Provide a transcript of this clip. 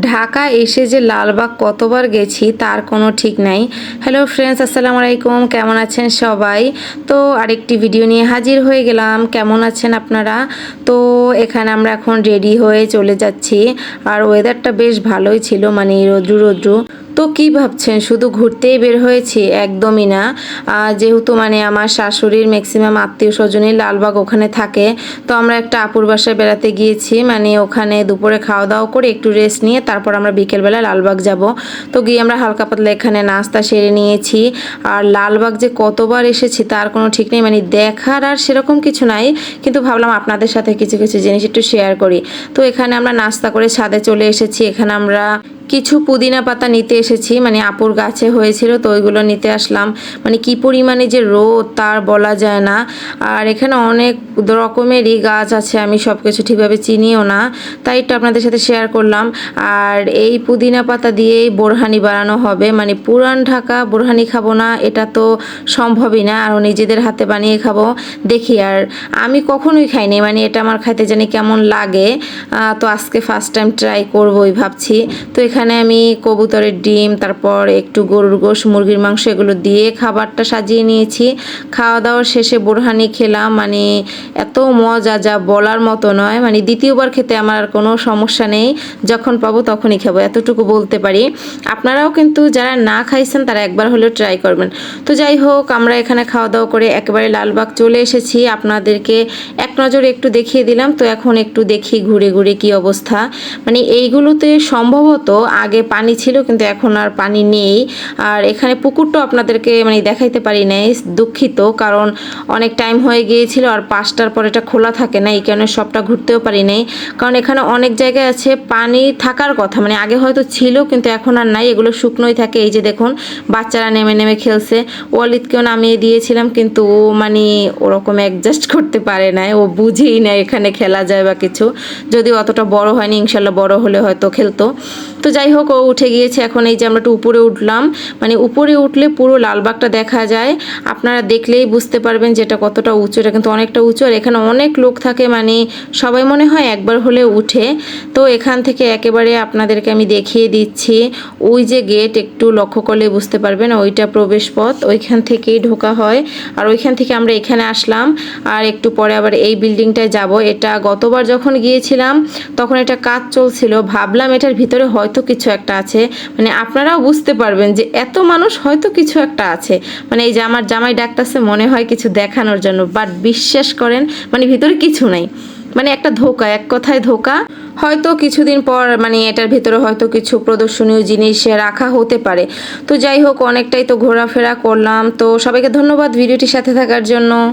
ঢাকা এসে যে লালবাগ কতবার গেছি তার কোনো ঠিক নাই। হ্যালো ফ্রেন্ডস আসসালামু আলাইকুম, কেমন আছেন সবাই? তো আরেকটি ভিডিও নিয়ে হাজির হয়ে গেলাম। কেমন আছেন আপনারা? তো এখানে আমরা এখন রেডি হয়ে চলে যাচ্ছি। আর ওয়েদারটা বেশ ভালোই ছিল মানে রোদ্রু রোদ্রু। তো কি ভাবছেন? শুধু ঘুরতেই বের হয়েছি? একদমই না। যেহেতু মানে আমার শাশুড়ির ম্যাক্সিমাম আত্মীয় স্বজনই লালবাগ ওখানে থাকে, তো আমরা একটা আপুর বাসায় বেড়াতে গিয়েছি। মানে ওখানে দুপুরে খাওয়া দাওয়া করে একটু রেস্ট নিয়ে তারপর আমরা বিকেলবেলা লালবাগ যাব। তো গিয়ে আমরা হালকা পাতলা এখানে নাস্তা সেরে নিয়েছি। আর লালবাগ যে কতবার এসেছি তার কোনো ঠিক নেই। মানে দেখার আর সেরকম কিছু নাই। কিন্তু ভাবলাম আপনাদের সাথে কিছু কিছু জিনিস একটু শেয়ার করি। তো এখানে আমরা নাস্তা করে ছাদে চলে এসেছি। এখানে আমরা কিছু পুদিনা পাতা নিতে এসেছি মানে আপুর গাছে হয়েছিল, তো ওইগুলো নিতে আসলাম। মানে কি পরিমাণে যে রোদ তার বলা যায় না। আর এখানে অনেক রকমেরই গাছ আছে, আমি সব কিছু ঠিকভাবে চিনিও না, তাই একটু আপনাদের সাথে শেয়ার করলাম। আর এই পুদিনা পাতা দিয়েই বোরহানি বানানো হবে। মানে পুরান ঢাকা, বোরহানি খাব না, এটা তো সম্ভবই না, আর নিজেদের হাতে বানিয়ে খাব। দেখি, আর আমি কখনোই খাইনি মানে এটা আমার খাইতে জানি কেমন লাগে। তো আজকে ফার্স্ট টাইম ট্রাই করবোই ভাবছি। তো এখানে আমি কবুতরের ডিম, তারপর একটু গরুর গোশ, মুরগির মাংস এগুলো দিয়ে খাবারটা সাজিয়ে নিয়েছি। খাওয়া দাওয়ার শেষে বোরহানি খেলাম মানে এত মজা যা বলার মতো নয়। মানে দ্বিতীয়বার খেতে আমার কোনো সমস্যা নেই, যখন পাবো তখনই খাব, এতটুকু বলতে পারি। আপনারাও কিন্তু যারা না খাইছেন, তারা একবার হলেও ট্রাই করবেন। তো যাই হোক, আমরা এখানে খাওয়া দাওয়া করে একেবারে লালবাগ চলে এসেছি। আপনাদেরকে এক নজরে একটু দেখিয়ে দিলাম। তো এখন একটু দেখি ঘুরে ঘুরে কি অবস্থা। মানে এইগুলোতে সম্ভবত আগে পানি ছিল, কিন্তু এখন আর পানি নেই। আর এখানে পুকুরটাও আপনাদেরকে মানে দেখাইতে পারি নাই, দুঃখিত, কারণ অনেক টাইম হয়ে গিয়েছিল আর পাঁচটার পর এটা খোলা থাকে না, এই কারণে সবটা ঘুরতেও পারি নাই। কারণ এখানে অনেক জায়গায় আছে পানি থাকার কথা মানে আগে হয়তো ছিল, কিন্তু এখন আর নাই, এগুলো শুকনোই থাকে। এই যে দেখুন, বাচ্চারা নেমে নেমে খেলছে। ওয়ালিদকেও নামিয়ে দিয়েছিলাম, কিন্তু ও মানে ওরকম অ্যাডজাস্ট করতে পারে না ও বুঝেই না এখানে খেলা যায় বা কিছু। যদি অতটা বড় হয়নি, ইনশাল্লাহ বড় হলে হয়তো খেলতো। তো যাই হোক, ও উঠে গিয়েছে। এখন এই যে আমরা একটু উপরে উঠলাম মানে উপরে উঠলে পুরো লালবাগটা দেখা যায়। আপনারা দেখলেই বুঝতে পারবেন যেটা কতটা উঁচু, এটা কিন্তু অনেকটা উঁচু। আর এখানে অনেক লোক থাকে মানে সবাই মনে হয় একবার হলে উঠে। তো এখান থেকে একেবারে আপনাদেরকে আমি দেখিয়ে দিচ্ছি, ওই যে গেট একটু লক্ষ্য করলে বুঝতে পারবেন, ওইটা প্রবেশ পথ ওইখান থেকেই ঢোকা হয়। আর ওইখান থেকে আমরা এখানে আসলাম, আর একটু পরে আবার এই বিল্ডিংটায় যাব। এটা গতবার যখন গিয়েছিলাম, তখন এটা কাজ চলছিল। ভাবলাম এটার ভিতরে হয়তো কিছু একটা আছে। মানে আপনারাও বুঝতে পারবেন যে এত মানুষ হয়তো কিছু একটা আছে। মানে এই যে আমার জামাই ডাকতেছে মনে হয় কিছু দেখানোর জন্য বাট বিশ্বাস করেন মানে ভিতরে কিছু নাই। মানে একটা ধোকা, এক কথায় ধোকা। হয়তো কিছুদিন পর মানে এটার ভিতরে হয়তো কিছু প্রদর্শনীয় জিনিস রাখা হতে পারে। তো যাই হোক, অনেকটাই তো ঘোরাফেরা করলাম। তো সবাইকে ধন্যবাদ ভিডিওটির সাথে থাকার জন্য।